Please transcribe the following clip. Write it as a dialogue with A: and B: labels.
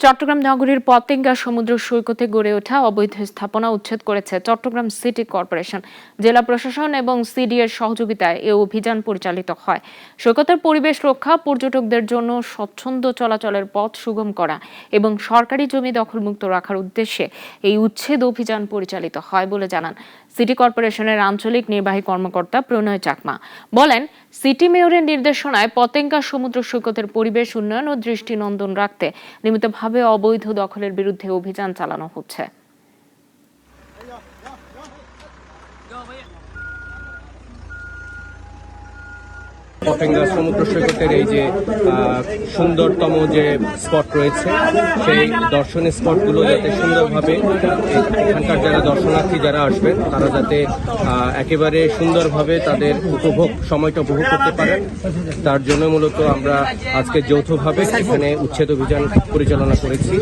A: চট্টগ্রাম নগরীর পতেঙ্গা সমুদ্র সৈকতে গড়ে ওঠা অবৈধ স্থাপনা উচ্ছেদ করেছে চট্টগ্রাম সিটি কর্পোরেশন। জেলা প্রশাসন এবং সিডিএর সহযোগিতায় এ অভিযান পরিচালিত হয়। সৈকতের পরিবেশ রক্ষা, পর্যটকদের জন্য স্বচ্ছন্দ চলাচলের পথ সুগম করা এবং সরকারি জমি দখলমুক্ত রাখার উদ্দেশ্যে এই উচ্ছেদ অভিযান পরিচালিত হয় বলে জানান সিটি কর্পোরেশনের আঞ্চলিক নির্বাহী কর্মকর্তা প্রণয় চাকমা। বলেন সিটি মেয়রের নির্দেশনায় পতেঙ্গা সমুদ্র সৈকতের পরিবেশ উন্নয়ন ও দৃষ্টিনন্দন রাখতে নিয়মিতভাবে অবৈধ দখলের বিরুদ্ধে অভিযান চালানো হচ্ছে।
B: পতেঙ্গা সমুদ্র সৈকতের এই যে সুন্দরতম যে স্পট রয়েছে, সেই দর্শনীয় স্পটগুলো যাতে সুন্দরভাবে এখানকার যারা দর্শনার্থী যারা আসবেন, তারা যাতে একেবারে সুন্দরভাবে তাদের উপভোগ, সময়টা উপভোগ করতে পারেন তার জন্য মূলত আমরা আজকে যৌথভাবে এখানে উচ্ছেদ অভিযান পরিচালনা করেছি।